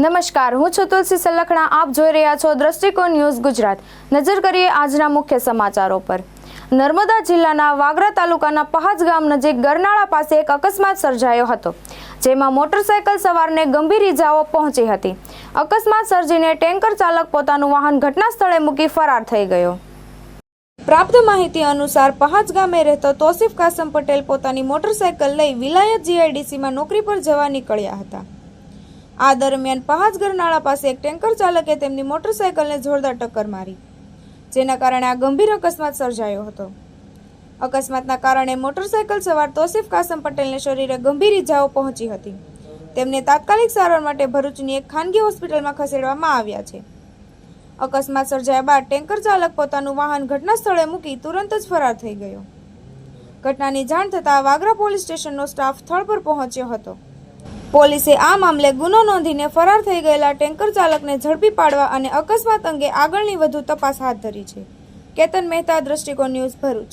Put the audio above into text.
નમસ્કાર, હું છું તુલસી સલખણા. આપ જોઈ રહ્યા છો દ્રષ્ટિકોણ ન્યૂઝ ગુજરાત. નજર કરીએ આજના મુખ્ય સમાચારો પર. નર્મદા જિલ્લાના વાગરા તાલુકાના પહાજ ગામ નજીક ગરનાળા પાસે એક અકસ્માત સર્જાયો હતો, જેમાં મોટરસાયકલ સવારને ગંભીર ઇજાઓ પહોંચી હતી. અકસ્માત સર્જીને ટેન્કર ચાલક પોતાનું વાહન ઘટના સ્થળે મૂકી ફરાર થઈ ગયો. પ્રાપ્ત માહિતી અનુસાર, પહાજ ગામે રહેતો તોસીફ કાસમ પટેલ પોતાની મોટરસાયકલ લઈ વિલાયત જીઆઈડીસીમાં નોકરી પર જવા નીકળ્યા હતા. આ દરમિયાન પહાજગર ગરનાળા પાસે એક ટેન્કર ચાલકે તેમની મોટરસાયકલને જોરદાર ટક્કર મારી, જેના કારણે આ ગંભીર અકસ્માત સર્જાયો હતો. અકસ્માતના કારણે મોટરસાયકલ સવાર તોસીફ કાસમ પટેલને શરીરે ગંભીર ઇજાઓ પહોંચી હતી. તેમને તાત્કાલિક સારવાર માટે ભરૂચની એક ખાનગી હોસ્પિટલમાં ખસેડવામાં આવ્યા છે. અકસ્માત સર્જાયા બાદ ટેન્કર ચાલક પોતાનું વાહન ઘટના સ્થળે મૂકી તુરંત જ ફરાર થઈ ગયો. ઘટનાની જાણ થતાં વાગરા પોલીસ સ્ટેશનનો સ્ટાફ સ્થળ પર પહોંચ્યો હતો. પોલીસે આ મામલે ગુનો નોંધીને ફરાર થઈ ગયેલા ટેન્કર ચાલકને ઝડપી પાડવા અને અકસ્માત અંગે આગળની વધુ તપાસ હાથ ધરી છે. કેતન મહેતા, દ્રષ્ટિકોણ ન્યૂઝ ભરૂચ.